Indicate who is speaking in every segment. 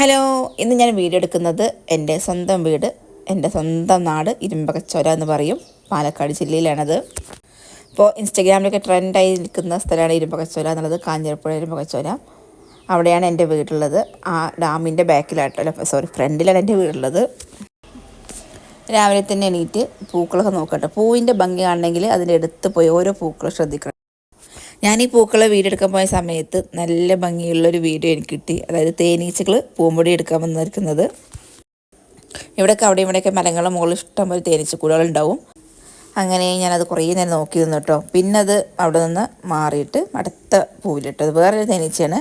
Speaker 1: Hello ഇന്ന് ഞാൻ video എടുക്കുന്നത് എന്റെ സ്വന്തം വീട് എന്റെ സ്വന്തം നാട് ഇരുമ്പകച്ചോര എന്ന് പറയും. പാലക്കാട് ജില്ലയിലാണത്. ഇപ്പോൾ ഇൻസ്റ്റഗ്രാമിലൊക്കെ ട്രെൻഡായി നിൽക്കുന്ന സ്ഥലമാണ് ഇരുമ്പകച്ചോര എന്നുള്ളത്. കാഞ്ഞിരപ്പുഴ ഇരുമ്പകച്ചോര. അവിടെയാണ് എന്റെ വീടുള്ളത്. ആ ഡാമിന്റെ ബാക്കിലായിട്ടോ സോറി ഫ്രണ്ടിലാണ് എന്റെ വീടുള്ളത്. രാവിലെ തന്നെ എണീറ്റ് പൂക്കളൊക്കെ നോക്കട്ടെ. പൂവിന്റെ ഭംഗി കാണണമെങ്കിൽ അതിന്റെ അടുത്ത് പോയി ഓരോ പൂക്കളും ശ്രദ്ധിക്കണം. ഞാൻ ഈ പൂക്കളെ വീടെടുക്കാൻ പോയ സമയത്ത് നല്ല ഭംഗിയുള്ളൊരു വീഡിയോ എനിക്ക് കിട്ടി. അതായത് തേനീച്ചകൾ പൂമ്പൊടി എടുക്കാൻ വന്നിരിക്കുന്നത്. ഇവിടെയൊക്കെ അവിടെ ഇവിടെയൊക്കെ മരങ്ങളുടെ മുകളിൽ ഇഷ്ടം ഇഷ്ടംപോലെ തേനീച്ചക്കൂടുകളുണ്ടാവും. അങ്ങനെ ഞാനത് കുറേ നേരം നോക്കി നിന്നു കേട്ടോ. പിന്നെ അത് അവിടെ നിന്ന് മാറിയിട്ട് അടുത്ത പൂവിലിട്ട് അത് വേറൊരു തേനീച്ചയാണ്.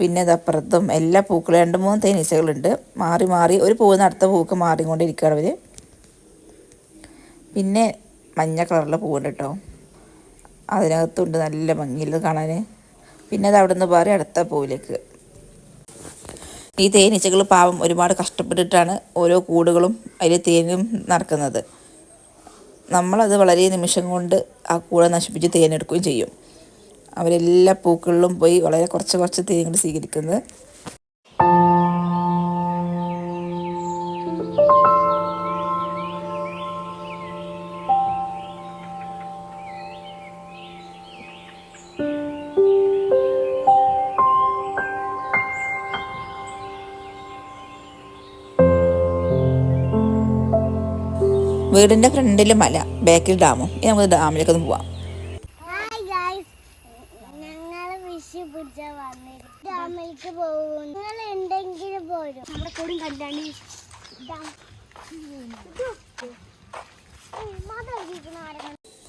Speaker 1: പിന്നെ അതപ്പുറത്തും അപ്പുറത്തും എല്ലാ പൂക്കളും രണ്ട് മൂന്ന് തേനീച്ചകളുണ്ട്. മാറി മാറി ഒരു പൂവിൽ അടുത്ത പൂക്ക് മാറിക്കൊണ്ടിരിക്കുകയാണ് അവർ പിന്നെ മഞ്ഞ കളറിലെ പൂവുണ്ട് കേട്ടോ. അതിനകത്തുണ്ട് നല്ല ഭംഗിയിൽ കാണാൻ പിന്നെ അത് അവിടെ നിന്ന് പാറി അടുത്ത പൂവിലേക്ക്. ഈ തേനീച്ചകൾ പാവം ഒരുപാട് കഷ്ടപ്പെട്ടിട്ടാണ് ഓരോ കൂടുകളും അതിൽ തേനും നടക്കുന്നത്. നമ്മളത് വളരെ നിമിഷം കൊണ്ട് ആ കൂടെ നശിപ്പിച്ച് തേനെടുക്കുകയും ചെയ്യും. അവരെല്ലാ പൂക്കളിലും പോയി വളരെ കുറച്ച് കുറച്ച് തേനുകൾ സ്വീകരിക്കുന്നത് വീടിന്റെ ഫ്രണ്ടിൽ മല ബാക്കിൽ ഡാമും. ഇനി നമുക്ക് ഡാമിലേക്ക് ഒന്ന് പോവാം.
Speaker 2: ഡാമിലേക്ക് പോകും നിങ്ങൾ പോരും. നമ്മുടെ കൂടി കണ്ടാണ്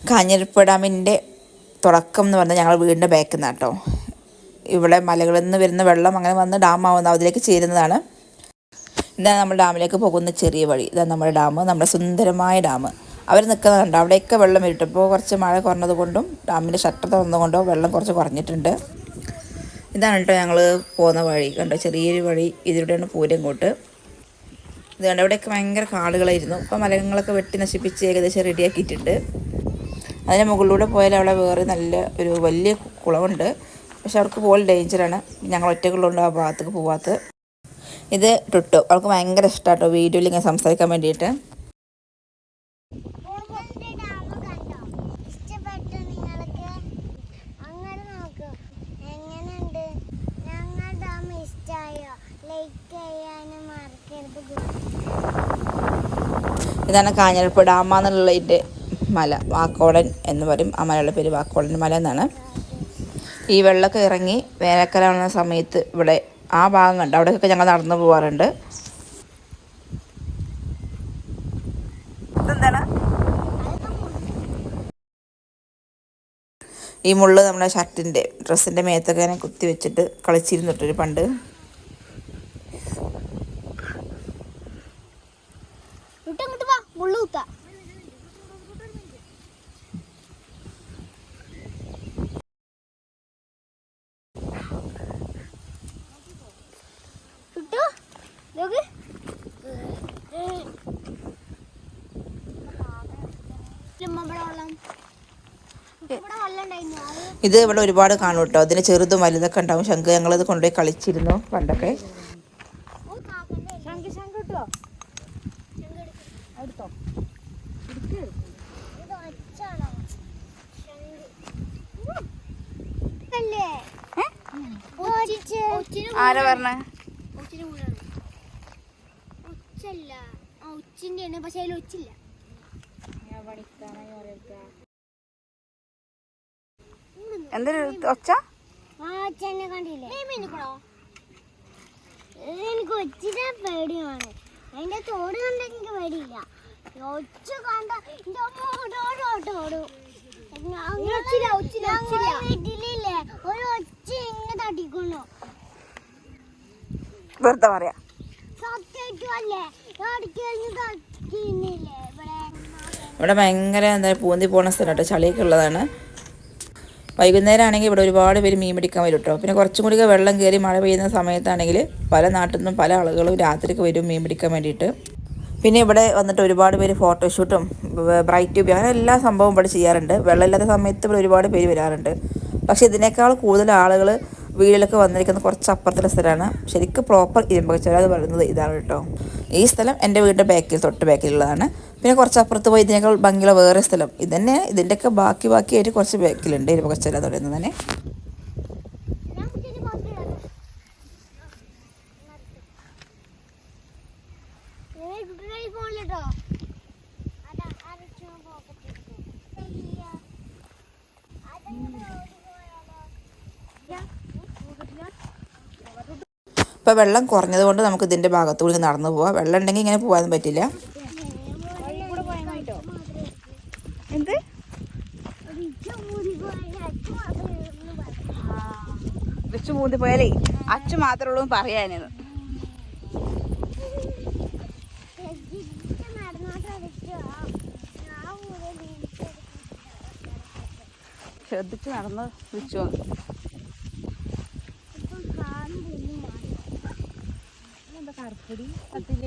Speaker 1: കാഞ്ഞിരപ്പുഴ ഡാമിന്റെ തുടക്കം എന്ന് പറഞ്ഞാൽ ഞങ്ങൾ വീടിന്റെ ബാക്കിൽ നിന്നാണ് കേട്ടോ ഇവിടെ മലകളിൽ നിന്ന് വരുന്ന വെള്ളം അങ്ങനെ വന്ന് ഡാം ആവുന്ന അതിലേക്ക് ചേരുന്നതാണ്. ഇതാണ് നമ്മുടെ ഡാമിലേക്ക് പോകുന്ന ചെറിയ വഴി. ഇതാണ് നമ്മുടെ ഡാം നമ്മുടെ സുന്ദരമായ ഡാം. അവർ നിൽക്കുന്നുണ്ട് അവിടെയൊക്കെ വെള്ളം ഇരുട്ടപ്പോൾ കുറച്ച് മഴ കുറഞ്ഞത് കൊണ്ടും ഡാമിന്റെ ഷട്ടർ തുറന്നുകൊണ്ടോ വെള്ളം കുറച്ച് കുറഞ്ഞിട്ടുണ്ട്. ഇതാണ് കേട്ടോ ഞങ്ങൾ പോകുന്ന വഴി. കണ്ടോ? ചെറിയൊരു വഴി. ഇതിലൂടെയാണ് പൂരങ്ങോട്ട്. ഇത് കണ്ടോ? ഇവിടെയൊക്കെ ഭയങ്കര കാടുകളായിരുന്നു. ഇപ്പോൾ മരങ്ങളൊക്കെ വെട്ടി നശിപ്പിച്ച് ഏകദേശം റെഡിയാക്കിയിട്ടുണ്ട് അതിന് മുകളിലൂടെ പോയാൽ അവിടെ വേറെ നല്ല ഒരു വലിയ കുളമുണ്ട്. പക്ഷെ അവർക്ക് പോകൽ ഡേഞ്ചറാണ് ഞങ്ങൾ ഒറ്റകളുണ്ട് ആ ഭാഗത്തേക്ക് പോവാത്തത്. ഇത് ടുട്ടു. അവൾക്ക് ഭയങ്കര ഇഷ്ടമാട്ടോ വീഡിയോയിൽ ഇങ്ങനെ സംസാരിക്കാൻ വേണ്ടിയിട്ട്. ഇതാണ് കാഞ്ഞിരപ്പ് ഡാമ ഇതിന്റെ മല വാക്കോടൻ എന്ന് പറയും. ആ മലയുടെ പേര് വാക്കോടൻ മല എന്നാണ്. ഈ വെള്ളമൊക്കെ ഇറങ്ങി വേനൽക്കാലം സമയത്ത് ഇവിടെ ആ ഭാഗം കണ്ട് അവിടെയൊക്കെ ഞങ്ങൾ നടന്നു പോകാറുണ്ട് ഈ മുള്ള് നമ്മുടെ ഷർട്ടിന്റെ ഡ്രസ്സിന്റെ മേത്തൊക്കെ കുത്തി വെച്ചിട്ട് കളിച്ചിരുന്നിട്ടൊരു പണ്ട്
Speaker 2: ഇട്ടങ്ങോട്ട് വാ മുള്ളു കുത്താ ഇട്ടു നോക്ക് ഇവിടെ വെള്ളം ഇവിടെ വെള്ളം ഉണ്ടായിരുന്നു അത്
Speaker 1: ഇത് ഇവിടെ ഒരുപാട് കാണും കേട്ടോ അതിന് ചെറുതും വലുതൊക്കെ ഉണ്ടാവും. ശംഖ് ഞങ്ങളത് കൊണ്ടുപോയി കളിച്ചിരുന്നു പണ്ടൊക്കെ. ആരാ പറഞ്ഞ?
Speaker 2: ഉച്ചല്ല ഉച്ചിന്റെ പക്ഷെ അതിൽ ഉച്ചില്ല
Speaker 1: എന്തൊരു ഒച്ച?
Speaker 2: ആ ഉച്ചനെ കണ്ടില്ലേ? എനിക്ക് ഒച്ചിനെ പേടിയാണ്. തോട് കണ്ട എനിക്ക് പേടിയില്ല. ഒച്ച കണ്ട വീട്ടിലില്ലേ? ഒരു ഒച്ച ഇങ്ങനെ തട്ടിക്കുന്നു
Speaker 1: വെറുതെ പറയാ.
Speaker 2: ഇവിടെ
Speaker 1: ഭയങ്കര എന്താ പൂന്തി പോണ സ്ഥലം കേട്ടോ. ചളിയൊക്കെ ഉള്ളതാണ്. വൈകുന്നേരം ആണെങ്കിൽ ഇവിടെ ഒരുപാട് പേര് മീൻ പിടിക്കാൻ വരും കേട്ടോ പിന്നെ കുറച്ചും കൂടി വെള്ളം കയറി മഴ പെയ്യുന്ന സമയത്താണെങ്കിൽ പല നാട്ടിൽ നിന്നും പല ആളുകളും രാത്രിക്ക് വരും മീൻ പിടിക്കാൻ വേണ്ടിയിട്ട്. പിന്നെ ഇവിടെ വന്നിട്ട് ഒരുപാട് പേര് ഫോട്ടോഷൂട്ടും ബ്രൈറ്റ് ട്യൂബ് അങ്ങനെ എല്ലാ സംഭവവും ഇവിടെ ചെയ്യാറുണ്ട്. വെള്ളമില്ലാത്ത സമയത്ത് ഇവിടെ ഒരുപാട് പേര് വരാറുണ്ട്. പക്ഷേ ഇതിനേക്കാൾ കൂടുതൽ ആളുകൾ വീട്ടിലൊക്കെ വന്നിരിക്കുന്ന കുറച്ച് അപ്പുറത്തുള്ള സ്ഥലമാണ്. ശരിക്കും പ്രോപ്പർ ഇരുമ്പകച്ചോല എന്ന് പറയുന്നത് ഇതാണ് കേട്ടോ. ഈ സ്ഥലം എന്റെ വീടിന്റെ ബാക്കിൽ തൊട്ട് ബാക്കിലുള്ളതാണ് പിന്നെ കുറച്ച് അപ്പുറത്ത് പോയി ഇതിനേക്കാൾ ഭംഗിയുള്ള വേറെ സ്ഥലം. ഇതന്നെ ഇതിന്റെയൊക്കെ ബാക്കി ബാക്കിയായിട്ട് കുറച്ച് ബാക്കിലുണ്ട് ഇരുമ്പകച്ചോല എന്ന് പറയുന്നത് തന്നെ.
Speaker 2: Thank you.
Speaker 1: ഇപ്പോൾ വെള്ളം കുറഞ്ഞതുകൊണ്ട് നമുക്ക് ഇതിന്റെ ഭാഗത്തുകൂടി നടന്നു പോവാം. വെള്ളം ഉണ്ടെങ്കിൽ ഇങ്ങനെ പോകാനും പറ്റില്ല.
Speaker 3: എന്ത്? പോയാലേ അച്ചു മാത്രമേ പറയാനത്. ശ്രദ്ധിച്ച് നടന്ന് വിളിച്ചു എന്താ കറുപ്പടി അതിൽ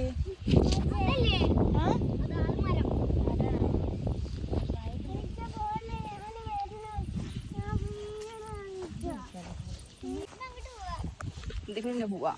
Speaker 3: എന്തെങ്കിലും പോവാ?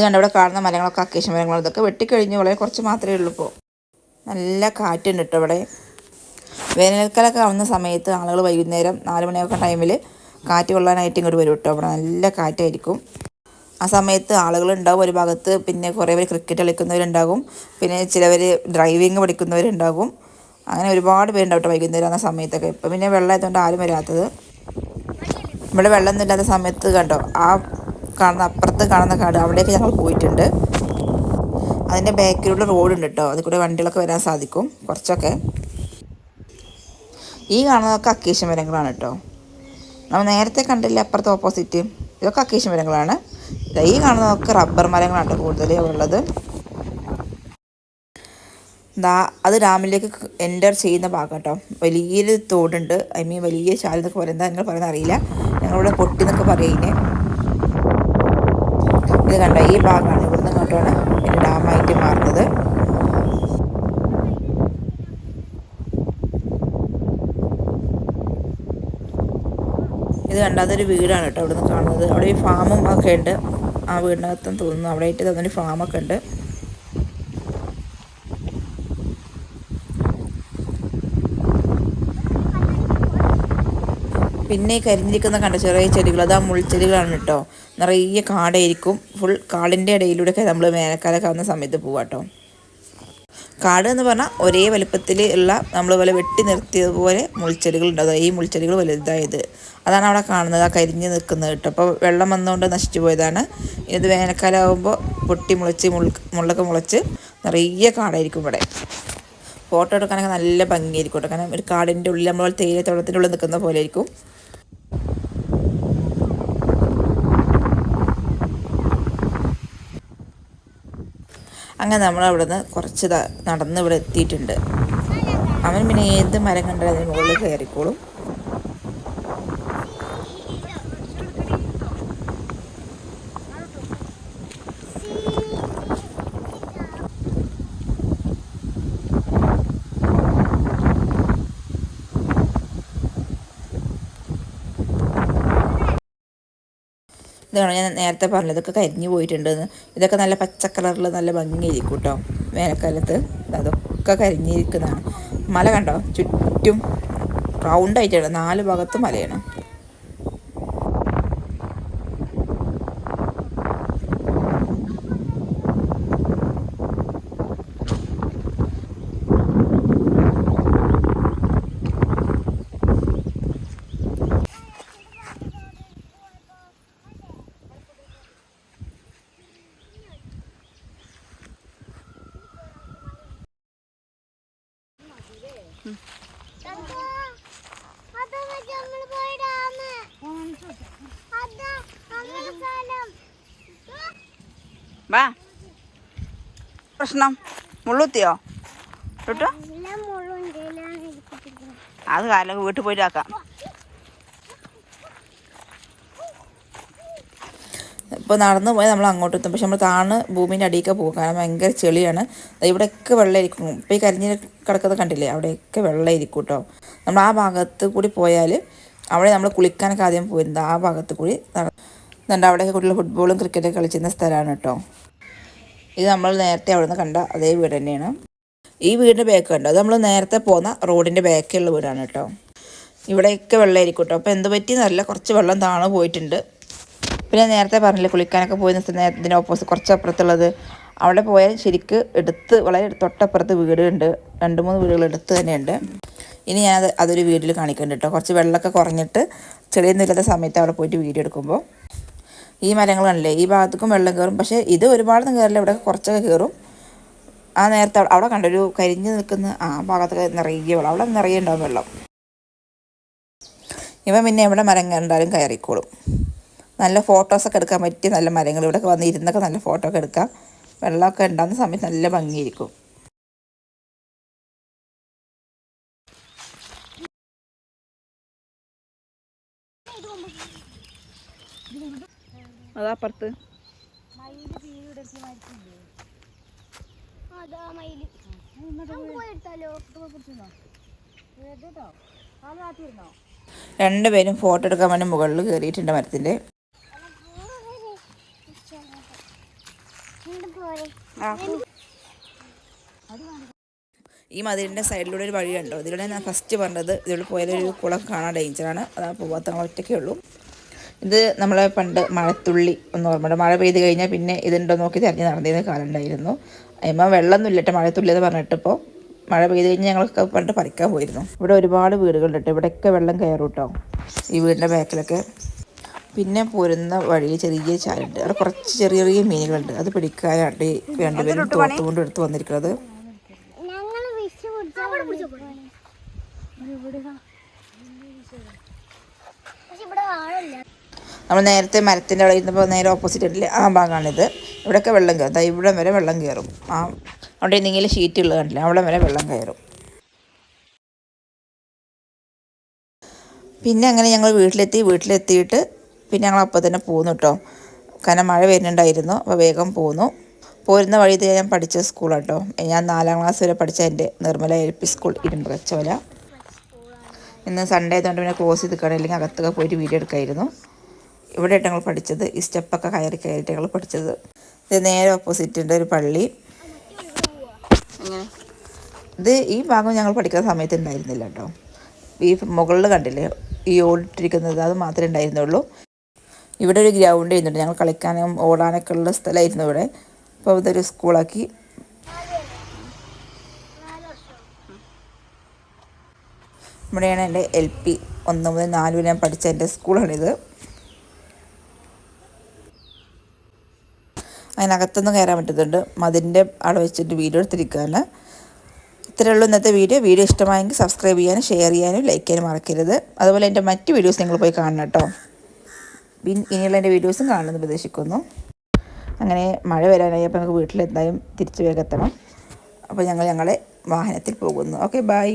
Speaker 1: ഇത് കണ്ട. ഇവിടെ കാണുന്ന മരങ്ങളൊക്കെ അക്കേഷൻ മരങ്ങളും ഇതൊക്കെ വെട്ടിക്കഴിഞ്ഞ് വളരെ കുറച്ച് മാത്രമേ ഉള്ളൂ ഇപ്പോൾ നല്ല കാറ്റുണ്ട് കേട്ടോ ഇവിടെ. വേനൽക്കാലമൊക്കെ ആവുന്ന സമയത്ത് ആളുകൾ വൈകുന്നേരം നാല് മണിയൊക്കെ ടൈമിൽ കാറ്റ് കൊള്ളാനായിട്ട് ഇങ്ങോട്ട് വരും കേട്ടോ. അവിടെ നല്ല കാറ്റായിരിക്കും. ആ സമയത്ത് ആളുകളുണ്ടാവും ഒരു ഭാഗത്ത് പിന്നെ കുറേ പേര് ക്രിക്കറ്റ് കളിക്കുന്നവരുണ്ടാകും. പിന്നെ ചിലവർ ഡ്രൈവിങ് പഠിക്കുന്നവരുണ്ടാകും. അങ്ങനെ ഒരുപാട് പേരുണ്ടാവും കേട്ടോ വൈകുന്നേരം ആ സമയത്തൊക്കെ. ഇപ്പം പിന്നെ വെള്ളമായതുകൊണ്ട് ആരും വരാത്തത്. ഇവിടെ വെള്ളമൊന്നും ഇല്ലാത്ത സമയത്ത് കണ്ടോ ആ കാണുന്ന അപ്പുറത്ത് കാണുന്ന കാട് അവിടെയൊക്കെ ഞങ്ങൾ പോയിട്ടുണ്ട്. അതിന്റെ ബാക്കിലുള്ള റോഡുണ്ട് കേട്ടോ അതിൽ കൂടെ വണ്ടികളൊക്കെ വരാൻ സാധിക്കും. കുറച്ചൊക്കെ. ഈ കാണുന്നതൊക്കെ അക്കേഷ്യ മരങ്ങളാണ് കേട്ടോ നമ്മൾ നേരത്തെ കണ്ടില്ല അപ്പുറത്ത് ഓപ്പോസിറ്റ് ഇതൊക്കെ അക്കേഷ്യ മരങ്ങളാണ്. ഈ കാണുന്നതൊക്കെ റബ്ബർ മരങ്ങളാണ് കൂടുതൽ ഉള്ളത്. ദാ അത് ഡാമിലേക്ക് എന്റർ ചെയ്യുന്ന ഭാഗം കേട്ടോ വലിയൊരു തോടുണ്ട്. ഐ മീൻ വലിയ ചാലെന്നൊക്കെ പറയുന്നത് നിങ്ങൾ പറയുന്നത് അറിയില്ല. ഞങ്ങളിവിടെ പൊട്ടി എന്നൊക്കെ പറയുന്നേ ഇത് കണ്ടോ ഈ ഭാഗമാണ് ഇവിടുന്ന് ഇങ്ങോട്ടാണ് പിന്നെ ഡാമായിട്ട് മാറുന്നത്. ഇത് കണ്ട വീടാണ് കേട്ടോ ഇവിടുന്ന് കാണുന്നത്. അവിടെ ഈ ഫാമും ഒക്കെ ഉണ്ട്. ആ വീടിനകത്തും തോന്നുന്നു അവിടെ ആയിട്ട് തന്നൊരു ഫാമൊക്കെ ഉണ്ട്. പിന്നെ ഈ കരിഞ്ഞിരിക്കുന്ന കണ്ട ചെറിയ ചെടികൾ അത് ആ മുൾച്ചെടികളാണ് കേട്ടോ. നിറയെ കാടായിരിക്കും. ഫുൾ കാടിന്റെ ഇടയിലൂടെയൊക്കെ നമ്മൾ വേനൽക്കാലം കാണുന്ന സമയത്ത് പോവാം കേട്ടോ കാട് എന്ന് പറഞ്ഞാൽ ഒരേ വലുപ്പത്തിൽ ഉള്ള നമ്മൾ പോലെ വെട്ടി നിർത്തിയതുപോലെ മുൾച്ചെടികൾ ഉണ്ടാവും ഈ മുൾച്ചെടികൾ വലുതായത്. അതാണ് അവിടെ കാണുന്നത്. ആ കരിഞ്ഞ് നിൽക്കുന്നത് കേട്ടോ. അപ്പോൾ വെള്ളം വന്നുകൊണ്ട് നശിച്ചു പോയതാണ്. ഇത് വേനൽക്കാലം ആകുമ്പോൾ പൊട്ടി മുളച്ച് മുൾ മുള്ളൊക്കെ മുളച്ച് നിറയെ കാടായിരിക്കും ഇവിടെ. ഫോട്ടോ എടുക്കാനൊക്കെ നല്ല ഭംഗിയായിരിക്കും കേട്ടോ. കാരണം ഒരു കാടിന്റെ ഉള്ളിൽ നമ്മൾ തേയിലത്തോട്ടത്തിന്റെ ഉള്ളിൽ നിൽക്കുന്ന പോലെ ആയിരിക്കും. അങ്ങനെ നമ്മൾ അവിടെ നിന്ന് കുറച്ച് നടന്ന് ഇവിടെ എത്തിയിട്ടുണ്ട്. അവൻ പിന്നെ ഏത് മരം കണ്ടാലും അതിന് മുകളിൽ കയറിക്കോളും. ഇതാണ് ഞാൻ നേരത്തെ പറഞ്ഞത്? ഇതൊക്കെ കരിഞ്ഞു പോയിട്ടുണ്ടെന്ന്. ഇതൊക്കെ നല്ല പച്ച കളറിൽ നല്ല ഭംഗിയായിരിക്കും കേട്ടോ വേനൽക്കാലത്ത് അതൊക്കെ കരിഞ്ഞിരിക്കുന്നതാണ്. മല കണ്ടോ? ചുറ്റും റൗണ്ടായിട്ടാണ് നാല് ഭാഗത്തും മലയാണ്.
Speaker 3: വാ. പ്രശ്നം. മുള്ളുത്തിയോ?
Speaker 2: കേട്ടോ.
Speaker 3: അത് കാലം വീട്ടിൽ പോയിട്ടാക്കാം
Speaker 1: ഇപ്പോൾ നടന്നു പോയാൽ നമ്മൾ അങ്ങോട്ട് എത്തും. പക്ഷെ നമ്മൾ താഴ്ന്ന് ഭൂമിന്റെ അടിയൊക്കെ പോകും. കാരണം ഭയങ്കര ചെളിയാണ്. ഇവിടെയൊക്കെ വെള്ളമായിരിക്കും. ഇപ്പോൾ ഈ കരിഞ്ഞ് കിടക്കുന്നത് കണ്ടില്ലേ? അവിടെയൊക്കെ വെള്ളമായിരിക്കും കേട്ടോ നമ്മൾ ആ ഭാഗത്ത് കൂടി പോയാൽ അവിടെ നമ്മൾ കുളിക്കാനൊക്കെ ആദ്യം പോയിരുന്നത് ആ ഭാഗത്ത് കൂടി നട അവിടെയൊക്കെ കുട്ടികൾ ഫുട്ബോളും ക്രിക്കറ്റും കളിച്ചിരുന്ന സ്ഥലമാണ് കേട്ടോ. ഇത് നമ്മൾ നേരത്തെ അവിടെ നിന്ന് കണ്ട അതേ വീട് തന്നെയാണ്. ഈ വീടിന്റെ ബാക്ക് കണ്ടോ? അത് നമ്മൾ നേരത്തെ പോന്ന റോഡിന്റെ ബാക്കിലുള്ള വീടാണ് കേട്ടോ. ഇവിടെയൊക്കെ വെള്ളമായിരിക്കും കേട്ടോ. അപ്പോൾ എന്ത് പറ്റിയെന്നറിയില്ല കുറച്ച് വെള്ളം താണു പോയിട്ടുണ്ട്. പിന്നെ നേരത്തെ പറഞ്ഞില്ലേ കുളിക്കാനൊക്കെ പോയി ഇതിന്റെ ഓപ്പോസിറ്റ് കുറച്ച് അപ്പുറത്തുള്ളത്. അവിടെ പോയാൽ ശരിക്ക് എടുത്ത് വളരെ തൊട്ടപ്പുറത്ത് വീടുണ്ട്. രണ്ട് മൂന്ന് വീടുകൾ എടുത്ത് തന്നെയുണ്ട്. ഇനി ഞാൻ അതൊരു വീട്ടിൽ കാണിക്കുന്നുണ്ട് കേട്ടോ. കുറച്ച് വെള്ളമൊക്കെ കുറഞ്ഞിട്ട് ചെറിയ ഇല്ലാത്ത സമയത്ത് അവിടെ പോയിട്ട് വീഡിയോ എടുക്കുമ്പോൾ. ഈ മരങ്ങൾ കണ്ടില്ലേ? ഈ ഭാഗത്തേക്കും വെള്ളം കയറും പക്ഷേ ഇത് ഒരുപാടൊന്നും കയറില്ല ഇവിടെ കുറച്ചൊക്കെ കയറും ആ നേരത്തെ അവിടെ- കണ്ടൊരു കരിഞ്ഞ് നിൽക്കുന്ന ആ ഭാഗത്തൊക്കെ നിറയെ വെള്ളം. അവിടെ നിറയെ ഉണ്ടാവും വെള്ളം. ഇവൻ പിന്നെ എവിടെ മരം കണ്ടാലും കയറിക്കോളും. നല്ല ഫോട്ടോസൊക്കെ എടുക്കാൻ പറ്റിയ നല്ല മരങ്ങൾ. ഇവിടെ വന്ന് ഇരുന്നൊക്കെ നല്ല ഫോട്ടോ ഒക്കെ എടുക്കാം. വെള്ളമൊക്കെ ഉണ്ടാകുന്ന സമയത്ത് നല്ല ഭംഗിയായിരിക്കും.
Speaker 3: അതാ അപ്പുറത്ത്.
Speaker 2: അതാ മയിൽ. നമുക്ക് പോയി. എടുത്താലോ?
Speaker 1: രണ്ടുപേരും ഫോട്ടോ എടുക്കാൻ വേണ്ടി മുകളിൽ കയറിയിട്ടുണ്ട്
Speaker 2: മരത്തിന്റെ.
Speaker 1: ഈ മതിലിന്റെ സൈഡിലൂടെ ഒരു വഴി കണ്ടോ? ഇതിലൂടെ ഞാൻ ഫസ്റ്റ് പറഞ്ഞത് ഇതിലൂടെ പോയാലൊരു കുളം കാണാൻ ഡേഞ്ചറാണ് അതാ പോവാത്ത ഒറ്റയ്ക്കേ ഉള്ളൂ. ഇത് നമ്മളെ പണ്ട് മഴത്തുള്ളി ഒന്ന് ഓർമ്മയുണ്ട് മഴ പെയ്ത് കഴിഞ്ഞാൽ പിന്നെ ഇതുണ്ടോ നോക്കി തിരഞ്ഞ് നടന്നിരുന്ന കാലം ഉണ്ടായിരുന്നു. വെള്ളമൊന്നുമില്ല വെള്ളമൊന്നും ഇല്ലട്ടെ മഴത്തുള്ളി എന്ന് പറഞ്ഞിട്ടിപ്പോൾ മഴ പെയ്ത് കഴിഞ്ഞാൽ ഞങ്ങളൊക്കെ പണ്ട് പറിക്കാൻ പോയിരുന്നു. ഇവിടെ ഒരുപാട് വീടുകളുണ്ട് കേട്ടോ. ഇവിടെയൊക്കെ വെള്ളം കയറും കേട്ടോ. ഈ വീടിന്റെ ബാക്കിലൊക്കെ. പിന്നെ പോരുന്ന വഴി ചെറിയ ചാലുണ്ട്. അവിടെ കുറച്ച് ചെറിയ ചെറിയ മീനുകളുണ്ട്. അത് പിടിക്കാനായിട്ട് ഈ രണ്ടുപേരും തോട്ട് കൊണ്ട് എടുത്ത് വന്നിരിക്കുന്നത്.
Speaker 2: ഇവിടെ ആളില്ല.
Speaker 1: നമ്മൾ നേരത്തെ മരത്തിന്റെ അവിടെ ഇരുന്നപ്പോൾ നേരെ ഓപ്പോസിറ്റ് ആയിട്ടില്ലേ ആ ഭാഗമാണിത്. ഇവിടെയൊക്കെ വെള്ളം കയറും അതായത് ഇവിടെ വരെ വെള്ളം കയറും. ആ അവിടെ എന്തെങ്കിലും ഷീറ്റ് ഉള്ളത് കണ്ടില്ലേ? അവിടെ വരെ വെള്ളം കയറും. പിന്നെ അങ്ങനെ ഞങ്ങൾ വീട്ടിലെത്തി. വീട്ടിലെത്തിയിട്ട് പിന്നെ ഞങ്ങൾ അപ്പോൾ തന്നെ പോന്നു കേട്ടോ കാരണം മഴ വരുന്നുണ്ടായിരുന്നു. അപ്പോൾ വേഗം പോന്നു. പോരുന്ന വഴി ഇത് ഞാൻ പഠിച്ച സ്കൂളാണ് സ്കൂളാട്ടോ ഞാൻ നാലാം ക്ലാസ് വരെ പഠിച്ച എന്റെ Nirmala L P school Irumbakachola ഇന്ന് സൺഡേ ആയതുകൊണ്ട് പിന്നെ ക്ലോസ് ചെയ്ത് നിൽക്കണം അല്ലെങ്കിൽ അകത്തൊക്കെ പോയിട്ട് വീഡിയോ എടുക്കായിരുന്നു. ഇവിടെ ഞങ്ങൾ പഠിച്ചത്. ഈ സ്റ്റെപ്പൊക്കെ കയറി കയറിയിട്ട് ഞങ്ങൾ പഠിച്ചത്. ഇത് നേരെ ഓപ്പോസിറ്റിന്റെ ഒരു പള്ളി. ഇത് ഈ ഭാഗം ഞങ്ങൾ പഠിക്കുന്ന സമയത്ത് ഉണ്ടായിരുന്നില്ല കേട്ടോ. ഈ മുകളിൽ കണ്ടില്ലേ? ഈ ഓടിട്ടിരിക്കുന്നത് അത് മാത്രമേ ഉണ്ടായിരുന്നുള്ളൂ. ഇവിടെ ഒരു ഗ്രൗണ്ട് ചെയ്യുന്നുണ്ട് ഞങ്ങൾ കളിക്കാനും ഓടാനൊക്കെ ഉള്ള സ്ഥലമായിരുന്നു ഇവിടെ. അപ്പോൾ ഇതൊരു സ്കൂളാക്കി ഇവിടെയാണ് എന്റെ എൽ പി ഒന്ന് മുതൽ നാല് വരെ ഞാൻ പഠിച്ച എന്റെ സ്കൂളാണിത് അതിനകത്തൊന്നും കയറാൻ പറ്റുന്നുണ്ട് മതിന്റെ അവിടെ വെച്ചിട്ട് വീഡിയോ എടുത്തിരിക്കുകയാണ്. ഇത്രയേ ഉള്ളൂ ഇന്നത്തെ വീഡിയോ. വീഡിയോ ഇഷ്ടമായെങ്കിൽ സബ്സ്ക്രൈബ് ചെയ്യാനും ഷെയർ ചെയ്യാനും ലൈക്ക് ചെയ്യാനും മറക്കരുത്. അതുപോലെ എന്റെ മറ്റ് വീഡിയോസ് നിങ്ങൾ പോയി കാണണം കേട്ടോ. ഇനിയുള്ള എന്റെ വീഡിയോസും കാണുമെന്ന് പ്രതീക്ഷിക്കുന്നു അങ്ങനെ മഴ വരാനായി അപ്പോൾ നമുക്ക് വീട്ടിലെന്തായാലും തിരിച്ചു വേഗം എത്തണം. അപ്പോൾ ഞങ്ങൾ ഞങ്ങളെ വാഹനത്തിൽ പോകുന്നു. Okay bye